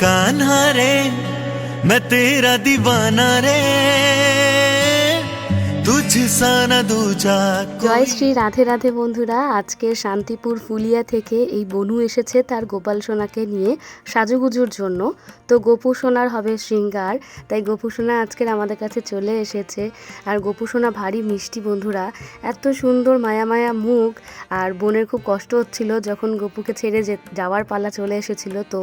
कान्हा रे मैं तेरा दीवाना रे। জয় শ্রী রাধে রাধে বন্ধুরা আজকে শান্তিপুর ফুলিয়া থেকে এই বনু এসেছে তার গোপাল সোনাকে নিয়ে সাজুগুজুর জন্য। তো গোপু সোনার হবে শৃঙ্গার তাই গোপু সোনা আজকের আমাদের কাছে চলে এসেছে। আর গোপু সোনা ভারী মিষ্টি বন্ধুরা এত সুন্দর মায়া মায়া মুখ আর বোনের খুব কষ্ট হচ্ছিল যখন গোপুকে ছেড়ে যে যাওয়ার পালা চলে এসেছিল। তো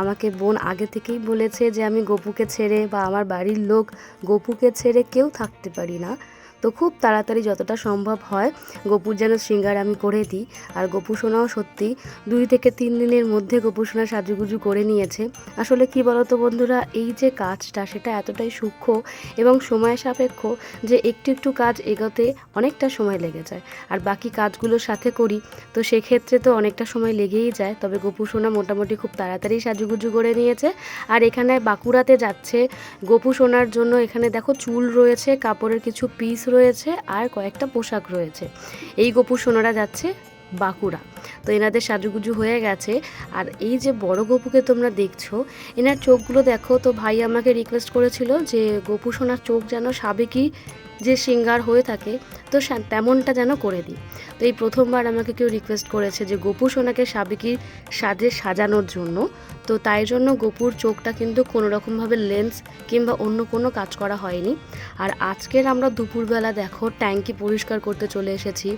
আমাকে বোন আগে থেকেই বলেছে যে আমি গোপুকে ছেড়ে বা আমার বাড়ির লোক গোপুকে ছেড়ে কেউ থাকতে পারি না। তো খুব তাড়াতাড়ি যতটা সম্ভব হয়, গোপুর যেন শৃঙ্গার আমি করে দিই। আর গোপু সোনাও সত্যি দুই থেকে তিন দিনের মধ্যে গোপু সোনা সাজুগুজু করে নিয়েছে। আসলে কি বলতো বন্ধুরা, এই যে কাজটা সেটা এতটাই সূক্ষ্ম এবং সময় সাপেক্ষ যে একটু একটু কাজ এগোতে অনেকটা সময় লেগে যায়। আর বাকি কাজগুলোর সাথে করি, তো সেক্ষেত্রে তো অনেকটা সময় লেগেই যায়। তবে গোপু সোনা মোটামুটি খুব তাড়াতাড়ি সাজুগুজু করে নিয়েছে। আর এখানে বাঁকুড়াতে যাচ্ছে গোপু সোনার জন্য। এখানে দেখো চুল রয়েছে, কাপড়ের কিছু পিস রয়েছে আর কয়েকটা পোশাক রয়েছে। এই গোপু সোনারা যাচ্ছে বাঁকুড়া। তো এনাদের সাজুগুজু হয়ে গেছে। আর এই যে বড় গপুকে তোমরা দেখছ, এনার চোখগুলো দেখো, তো ভাই আমাকে রিকোয়েস্ট করেছিল যে, গোপু সোনার চোখ যেন সাবেকি যে সিঙ্গার হয়ে থাকে, তো তেমনটা যেন করে দিই। তো এই প্রথমবার আমাকে কেউ রিকোয়েস্ট করেছে যে, গোপু সোনাকে সাবেকি সাজে সাজানোর জন্য। তো তাই জন্য গোপুর চোখটা কিন্তু কোনো রকমভাবে লেন্স কিংবা অন্য কোনো কাজ করা হয়নি। আর আজকের আমরা দুপুরবেলা দেখো, ট্যাঙ্কি পরিষ্কার করতে চলে এসেছি।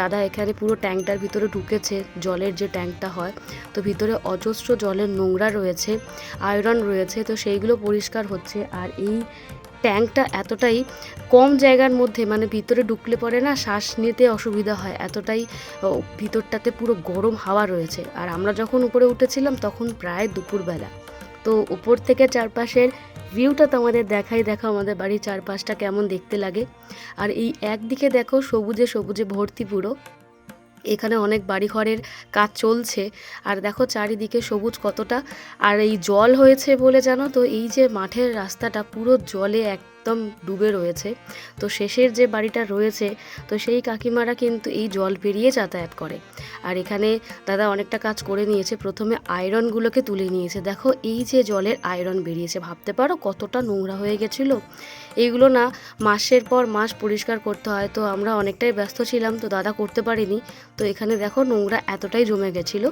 দাদা, এখানে পুরো ট্যাঙ্কটার ভিতরে ঢুকেছে, জলের যে ট্যাঙ্কটা হয়। তো ভিতরে অজস্র জলের নোংরা রয়েছে আয়রন রয়েছে, তো সেইগুলো পরিষ্কার হচ্ছে। আর এই ট্যাঙ্কটা এতটাই কম জায়গার মধ্যে মানে ভিতরে ঢুকলে পরে না শ্বাস নিতে অসুবিধা হয়, এতটাই ভিতরটাতে পুরো গরম হাওয়া রয়েছে। আর আমরা যখন উপরে উঠেছিলাম তখন প্রায় দুপুরবেলা। তো উপর থেকে চারপাশের ভিউটা তোমাদের দেখাই, দেখো আমাদের বাড়ির চারপাশটা কেমন দেখতে লাগে। আর এই একদিকে দেখো সবুজে সবুজে ভর্তি পুরো। এখানে অনেক বাড়িঘরের কাজ চলছে। আর দেখো চারিদিকে সবুজ কতটা। আর এই জল হয়েছে বলে জানো তো, এই যে মাঠের রাস্তাটা পুরো জলে একদম ডুবে রয়েছে। তো শেষের যে বাড়িটা রয়েছে, তো সেই কাকিমারা কিন্তু এই জল পেরিয়ে যাতায়াত করে। আর এখানে দাদা অনেকটা কাজ করে নিয়েছে। প্রথমে আয়রনগুলোকে তুলে নিয়েছে। দেখো, এই যে জলের আয়রন বেরিয়েছে, ভাবতে পারো কতটা নোংরা হয়ে গেছিল? এইগুলো না মাসের পর মাস পরিষ্কার করতে হয়, তো আমরা অনেকটাই ব্যস্ত ছিলাম, তো দাদা করতে পারিনি। তো এখানে দেখো নোংরা এতটাই জমে গেছিল।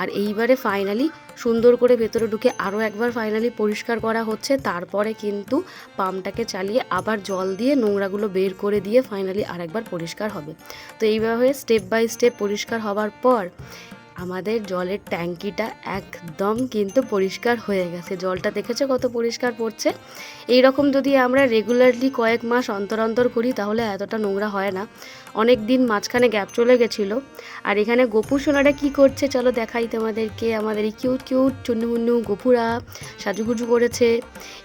আর এইবারে ফাইনালি সুন্দর করে ভেতরে ঢুকে আরও একবার ফাইনালি পরিষ্কার করা হচ্ছে। তারপরে কিন্তু পাম্পটাকে চালিয়ে আবার জল দিয়ে নোংরাগুলো বের করে দিয়ে ফাইনালি আরেকবার পরিষ্কার হবে। তো এইভাবে স্টেপ বাই স্টেপ পরিষ্কার হওয়ার পর আমাদের জলের ট্যাঙ্কিটা একদম কিন্তু পরিষ্কার হয়ে গেছে। জলটা দেখেছ কত পরিষ্কার পড়ছে? এই রকম যদি আমরা রেগুলারলি কয়েক মাস অন্তর অন্তর করি তাহলে এতটা নোংরা হয় না। অনেক দিন মাঝখানে গ্যাপ চলে গেছিল। আর এখানে গোপু সোনারা কী করছে চলো দেখাই তোমাদেরকে। আমাদের এই কিউট কিউট চুন্নুমুন্নু গোপুরা সাজুগুজু করেছে।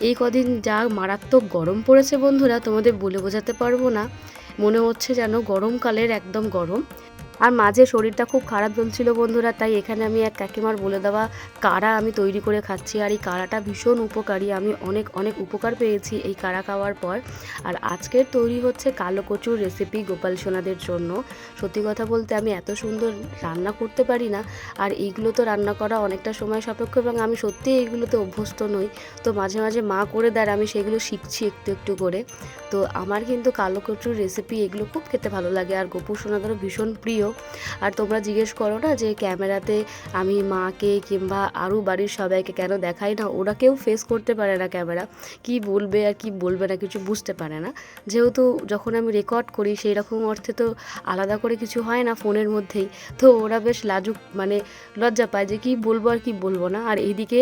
এই কদিন যা মারাত্মক গরম পড়েছে বন্ধুরা, তোমাদের বলে বোঝাতে পারব না। মনে হচ্ছে যেন গরমকালের একদম গরম। আর মাঝে শরীরটা খুব খারাপ চলছিল বন্ধুরা, তাই এখানে আমি এক কাকিমার বলে দেওয়া কাড়া আমি তৈরি করে খাচ্ছি। আর এই কাড়াটা ভীষণ উপকারী, আমি অনেক অনেক উপকার পেয়েছি এই কাড়া খাওয়ার পর। আর আজকের তৈরি হচ্ছে কালো কচুর রেসিপি গোপাল সোনাদের জন্য। সত্যি কথা বলতে আমি এত সুন্দর রান্না করতে পারি না, আর এইগুলো তো রান্না করা অনেকটা সময় সাপেক্ষ এবং আমি সত্যি এইগুলোতে অভ্যস্ত নই। তো মাঝে মাঝে মা করে দেয় আমি সেগুলো শিখছি একটু একটু করে। তো আমার কিন্তু কালো কচুর রেসিপি এগুলো খুব খেতে ভালো লাগে, আর গোপু সোনাদেরও ভীষণ প্রিয়। আর তোমরা জিজ্ঞেস করো না যে ক্যামেরাতে আমি মাকে কিংবা আরও বাড়ির সবাইকে কেন দেখাই না? ওরা কেউ ফেস করতে পারে না ক্যামেরা। কি বলবে আর কি বলবে না কিছু বুঝতে পারে না। যেহেতু যখন আমি রেকর্ড করি সেই রকম অর্থে তো আলাদা করে কিছু হয় না ফোনের মধ্যেই। তো ওরা বেশ লাজুক মানে লজ্জা পায় যে কি বলব আর কি বলব না। আর এইদিকে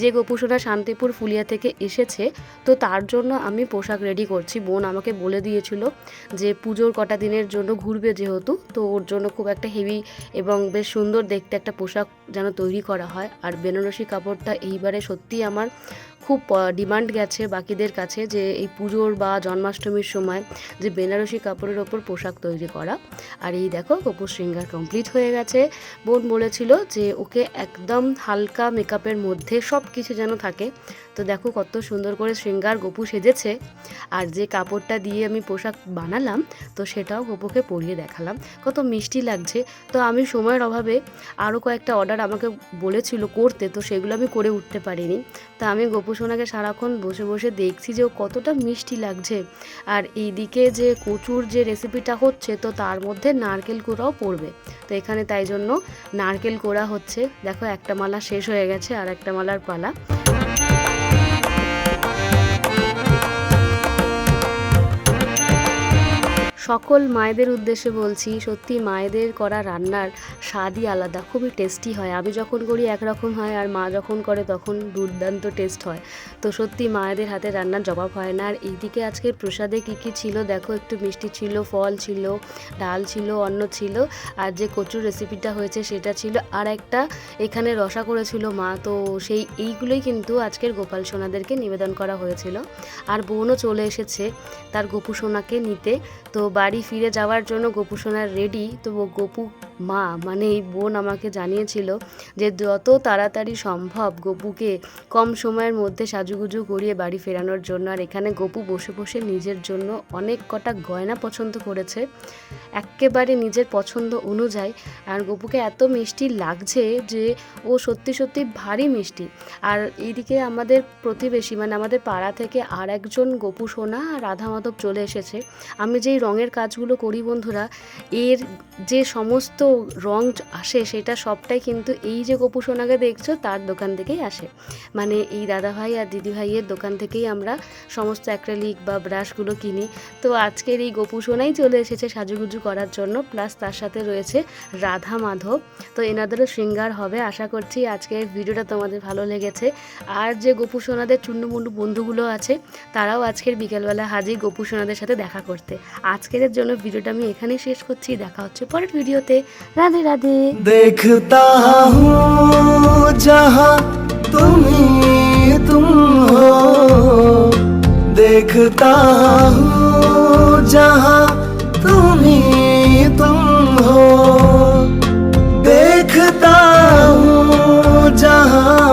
যে গোপুসোনা শান্তিপুর ফুলিয়া থেকে এসেছে, তো তার জন্য আমি পোশাক রেডি করছি। বোন আমাকে বলে দিয়েছিল যে পুজোর কটা দিনের জন্য ঘুরবে যেহেতু, তো ওর জন্য খুব একটা হেভি এবং বেশ সুন্দর দেখতে একটা পোশাক যেন তৈরি করা হয়। আর বেনারসি কাপড়টা এইবারে সত্যিই আমার খুব ডিমান্ড গেছে বাকিদের কাছে যে এই পুজোর বা জন্মাষ্টমীর সময় যে বেনারসি কাপড়ের ওপর পোশাক তৈরি করা। আর এই দেখো গপুর শৃঙ্গার কমপ্লিট হয়ে গেছে। বোন বলেছিল যে ওকে একদম হালকা মেকআপের মধ্যে সব কিছু যেন থাকে। তো দেখো কত সুন্দর করে শৃঙ্গার গপু সেজেছে। আর যে কাপড়টা দিয়ে আমি পোশাক বানালাম, তো সেটাও গপুকে পরিয়ে দেখালাম। কত মিষ্টি লাগছে। তো আমি সময়ের অভাবে আরও কয়েকটা অর্ডার আমাকে বলেছিল করতে, তো সেগুলো আমি করে উঠতে পারিনি। তা আমি গপু সোনাকে সারাক্ষণ বসে বসে দেখছি যে ও কতটা মিষ্টি লাগছে। আর এইদিকে যে কচুর যে রেসিপিটা হচ্ছে, তো তার মধ্যে নারকেল কোড়াও পড়বে। তো এখানে তাই জন্য নারকেল কোড়া হচ্ছে। দেখো একটা মালা শেষ হয়ে গেছে আর একটা মালার পালা। সকল মায়েদের উদ্দেশ্যে বলছি, সত্যি মায়েদের করা রান্নার স্বাদই আলাদা, খুবই টেস্টি হয়। আমি যখন করি একরকম হয় আর মা যখন করে তখন দুর্দান্ত টেস্ট হয়। তো সত্যি মায়েদের হাতে রান্নার জবাব হয় না। আর এইদিকে আজকে প্রসাদে কী কী ছিল দেখো, একটু মিষ্টি ছিল, ফল ছিল, ডাল ছিল, অন্ন ছিল, আর যে কচুর রেসিপিটা হয়েছে সেটা ছিল। আর একটা এখানে রসা করেছিল মা, তো সেই এইগুলোই কিন্তু আজকের গোপাল সোনাদেরকে নিবেদন করা হয়েছিল। আর বোনও চলে এসেছে তার গোপু সোনাকে নিতে। তো বাড়ি ফিরে যাওয়ার জন্য গোপু সোনার রেডি তবু গোপু মা মানে এই বোন আমাকে জানিয়েছিল যে যত তাড়াতাড়ি সম্ভব গোপুকে কম সময়ের মধ্যে সাজুগুজু করিয়ে বাড়ি ফেরানোর জন্য, আর এখানে গোপু বসে বসে নিজের জন্য অনেক কটা গয়না পছন্দ করেছে। একেবারে নিজের পছন্দ অনুযায়ী, আর গোপুকে এত মিষ্টি লাগছে যে ও সত্যি সত্যি ভারী মিষ্টি। আর এইদিকে আমাদের প্রতিবেশী মানে আমাদের পাড়া থেকে আর একজন গোপু সোনা আর রাধা মাধব চলে এসেছে। আমি যেই রঙের কাজগুলো করি বন্ধুরা, এর যে সমস্ত রং আসে, সেটা সবটাই কিন্তু এই যে গোপু সোনাকে দেখছ, তার দোকান থেকেই আসে। মানে এই দাদা ভাই আর দিদি ভাইয়ের দোকান থেকেই আমরা সমস্ত অ্যাক্রেলিক বা ব্রাশগুলো কিনি। তো আজকের এই গোপু সোনাই চলে এসেছে সাজুগুজু করার জন্য প্লাস তার সাথে রয়েছে রাধা মাধব। তো এনাদেরও শৃঙ্গার হবে, আশা করছি আজকের ভিডিওটা তোমাদের ভালো লেগেছে। আর যে গোপু সোনাদের চুন্ডুমুন্ডু বন্ধুগুলো আছে, তারাও আজকের বিকেলবেলা হাজির গোপু সোনাদের সাথে দেখা করতে। আজকের জন্য ভিডিওটা আমি এখানেই শেষ করছি, দেখা হচ্ছে পরের ভিডিওতে। রাধে রাধে। দেখতা হুঁ যাহা তুমি তুম হো। দেখতা হুঁ যাহা তুমি তুম হো। देखता हूँ जहाँ